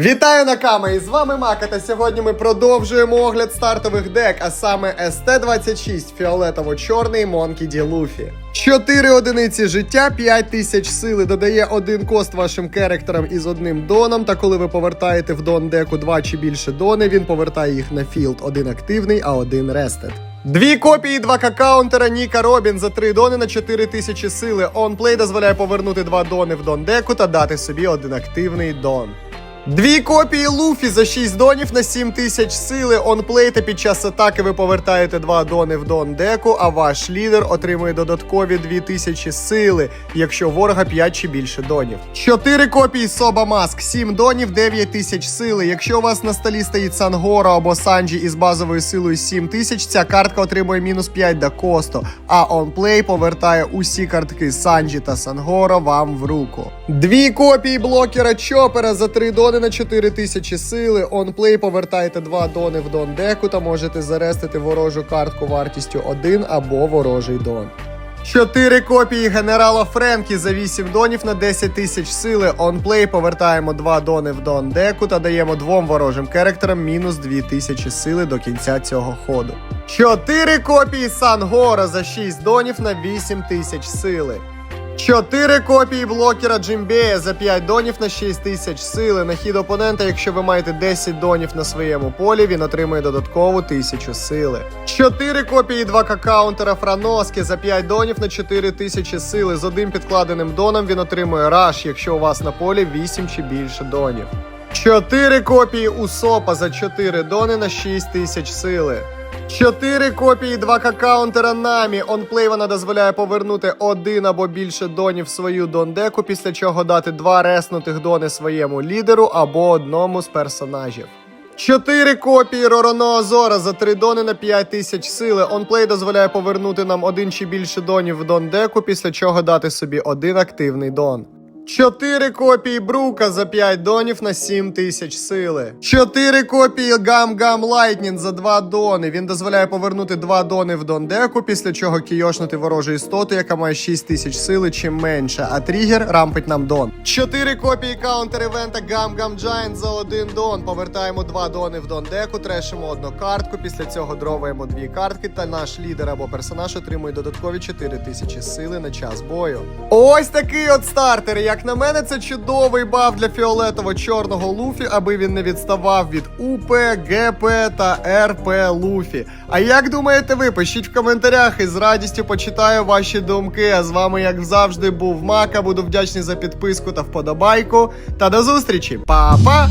Вітаю Накама! І з вами Мака. Та сьогодні ми продовжуємо огляд стартових дек, а саме СТ-26 фіолетово-чорний Monkey D. Luffy. 4 одиниці життя, 5 тисяч сили, додає один кост вашим керектерам із одним доном. Та коли ви повертаєте в дон деку 2 чи більше дони, він повертає їх на філд. Один активний, а один рестед. Дві копії 2К каунтера Ніка Робін за 3 дони на 4 тисячі сили. Онплей дозволяє повернути 2 дони в дон деку та дати собі один активний дон. Дві копії Луфі за 6 донів на 7 тисяч сили. Онплей та під час атаки ви повертаєте 2 дони в дон деку, а ваш лідер отримує додаткові 2000 сили, якщо ворога 5 чи більше донів. 4 копії Соба Маск, 7 донів, 9 тисяч сили. Якщо у вас на столі стоїть Сангора або Санджі із базовою силою 7 тисяч, ця картка отримує мінус 5 до косту, а онплей повертає усі картки Санджі та Сангора вам в руку. Дві копії блокера Чопера за 3 дони на 4 тисячі сили. Онплей повертаєте 2 дони в дон деку та можете зарестити ворожу картку вартістю 1 або ворожий дон. Чотири копії генерала Френкі за 8 донів на 10 тисяч сили. Онплей повертаємо 2 дони в дон деку та даємо двом ворожим керектерам мінус 2 тисячі сили до кінця цього ходу. Чотири копії Сангора за 6 донів на 8 тисяч сили. Чотири копії блокера Джимбея за 5 донів на 6 тисяч сили. На хід опонента, якщо ви маєте 10 донів на своєму полі, він отримує додаткову 1000 сили. Чотири копії 2К каунтера Франоскі за 5 донів на 4 тисячі сили. З одним підкладеним доном він отримує раш, якщо у вас на полі 8 чи більше донів. Чотири копії Усопа за 4 дони на 6 тисяч сили. Чотири копії 2К каунтера Намі. Онплей вона дозволяє повернути один або більше донів свою дондеку, після чого дати два реснутих дони своєму лідеру або одному з персонажів. Чотири копії Ророного Зора за 3 дони на 5 тисяч сили. Онплей дозволяє повернути нам один чи більше донів в дондеку, після чого дати собі один активний дон. Чотири копії Брука за 5 донів на 7 тисяч сили. Чотири копії Гам Гам Лайтнін за 2 дони. Він дозволяє повернути 2 дони в дондеку, після чого кійошнути ворожу істоту, яка має 6 тисяч сили чи менше, а тригер рампить нам дон. Чотири копії каунтер івента Гам Гам Giant за 1 дон. Повертаємо 2 дони в дондеку, трешимо одну картку, після цього дроваємо дві картки, та наш лідер або персонаж отримує додаткові 4 тисячі сили на час бою. Ось такий от стартер. Як на мене, це чудовий баф для фіолетово-чорного Луфі, аби він не відставав від УП, ГП та РП Луфі. А як думаєте ви? Пишіть в коментарях і з радістю почитаю ваші думки. А з вами, як завжди, був Мака. Буду вдячний за підписку та вподобайку. Та до зустрічі, Па-па!